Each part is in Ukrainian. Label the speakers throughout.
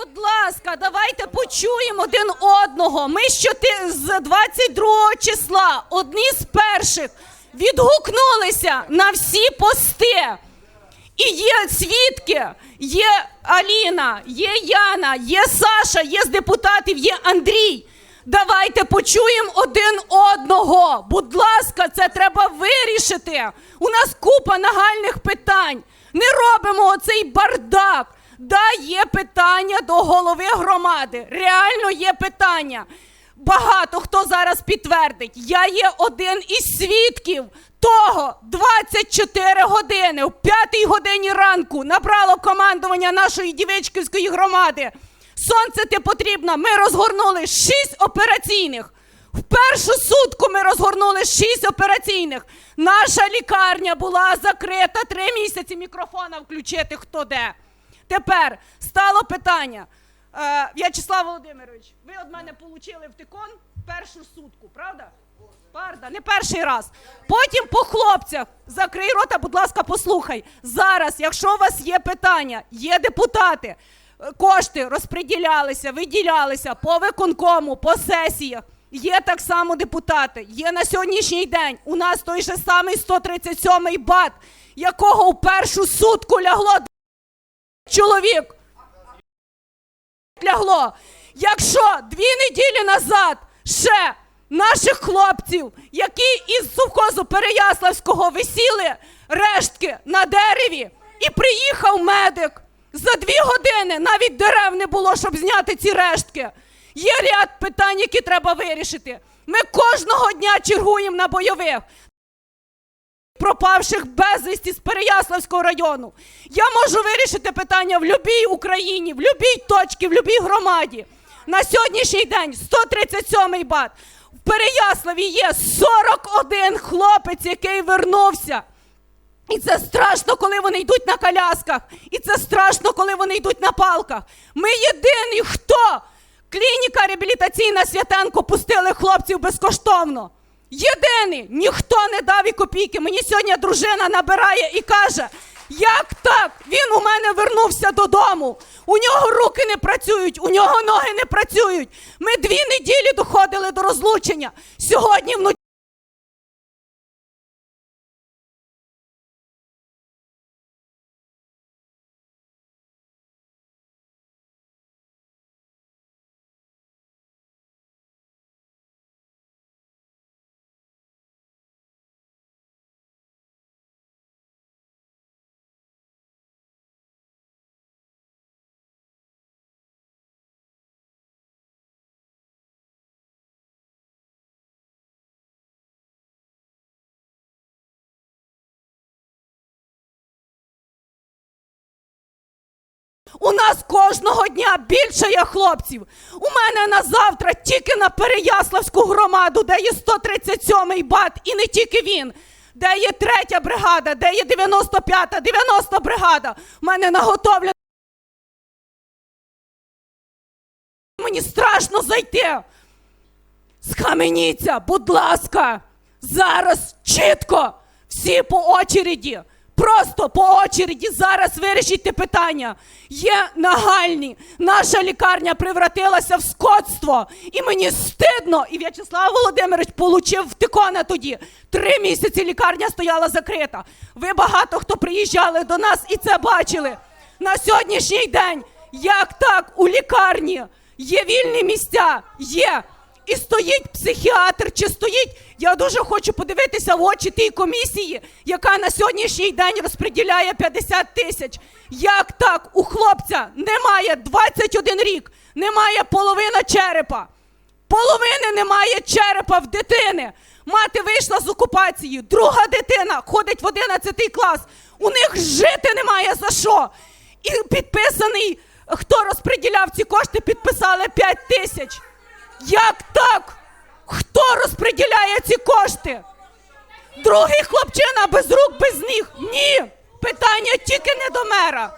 Speaker 1: Будь ласка, давайте почуємо один одного. Ми що ти з 22 числа одні з перших відгукнулися на всі пости. І є свідки, є Аліна, є Яна, є Саша, є з депутатів, є Андрій. Давайте почуємо один одного. Будь ласка, це треба вирішити. У нас купа нагальних питань. Не робимо оцей бардак. Да, є питання до голови громади. Реально є питання. Багато хто зараз підтвердить. Я є один із свідків того 24 години в 5 годині ранку набрало командування нашої дівичківської громади. Сонце ти потрібно. Ми розгорнули 6 операційних. В першу сутку ми розгорнули 6 операційних. Наша лікарня була закрита три місяці. Мікрофона включити хто де. Тепер стало питання. Е, В'ячеслав Володимирович, ви від мене отримали втикон першу сутку, правда? Правда, не перший раз. Потім по хлопцях. Закрий рота, будь ласка, послухай. Зараз, якщо у вас є питання, є депутати, е, кошти розподілялися, виділялися по виконкому, по сесіях. Є так само депутати. Є на сьогоднішній день у нас той же самий 137-й бат, якого в першу сутку лягло чоловік лягло. Якщо дві неділі назад ще наших хлопців, які із совхозу Переяславського висіли рештки на дереві, і приїхав медик за дві години, навіть дерев не було, щоб зняти ці рештки. Є ряд питань, які треба вирішити. Ми кожного дня чергуємо на бойових пропавших безвісті з Переяславського району. Я можу вирішити питання в будь-якій Україні, в будь-якій точці, в будь-якій громаді. На сьогоднішній день 137-й бат. В Переяславі є 41 хлопець, який вернувся. І це страшно, коли вони йдуть на колясках. І це страшно, коли вони йдуть на палках. Ми єдині, хто клініка реабілітаційна Святенко пустили хлопців безкоштовно. Єдиний, ніхто не дав і копійки. Мені сьогодні дружина набирає і каже: як так? Він у мене вернувся додому. У нього руки не працюють, у нього ноги не працюють. Ми дві неділі доходили до розлучення. Сьогодні вночі. У нас кожного дня більше є хлопців. У мене на завтра тільки на Переяславську громаду, де є 137-й бат, і не тільки він. Де є третя бригада, де є 95-та, 90 бригада. У мене наготовлено. Мені страшно зайти. Схаменіться, будь ласка, зараз чітко, всі по очереді. Просто по очереді зараз вирішіть те питання. Є нагальні. Наша лікарня превратилася в скотство. І мені стидно. І В'ячеслав Володимирович получив втикона тоді. Три місяці лікарня стояла закрита. Ви багато хто приїжджали до нас і це бачили. На сьогоднішній день, як так у лікарні є вільні місця, є. І стоїть психіатр, чи стоїть. Я дуже хочу подивитися в очі тій комісії, яка на сьогоднішній день розподіляє 50 тисяч. Як так у хлопця немає 21 рік, немає половина черепа. Половини немає черепа в дитини. Мати вийшла з окупації, друга дитина ходить в 11 клас. У них жити немає за що. І підписаний, хто розподіляв ці кошти, підписали 5 тисяч. Як так? Хто розподіляє ці кошти? Другий хлопчина без рук, без ніг. Ні. Питання тільки не до мера.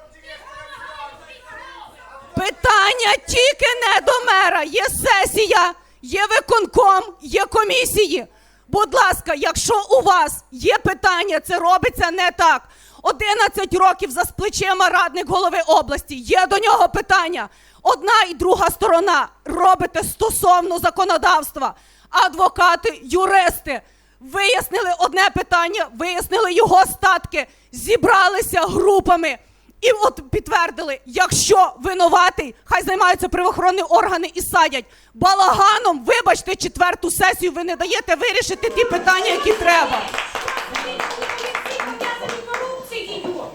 Speaker 1: Питання тільки не до мера. Є сесія, є виконком, є комісії. Будь ласка, якщо у вас є питання, це робиться не так. 11 років за плечима радник голови області. Є до нього питання. одна і друга сторона робите стосовно законодавства. Адвокати, юристи вияснили одне питання, вияснили його статки, зібралися групами. І от підтвердили, якщо винуватий, хай займаються правоохоронні органи і садять. Балаганом, вибачте, четверту сесію ви не даєте вирішити ті питання, які треба.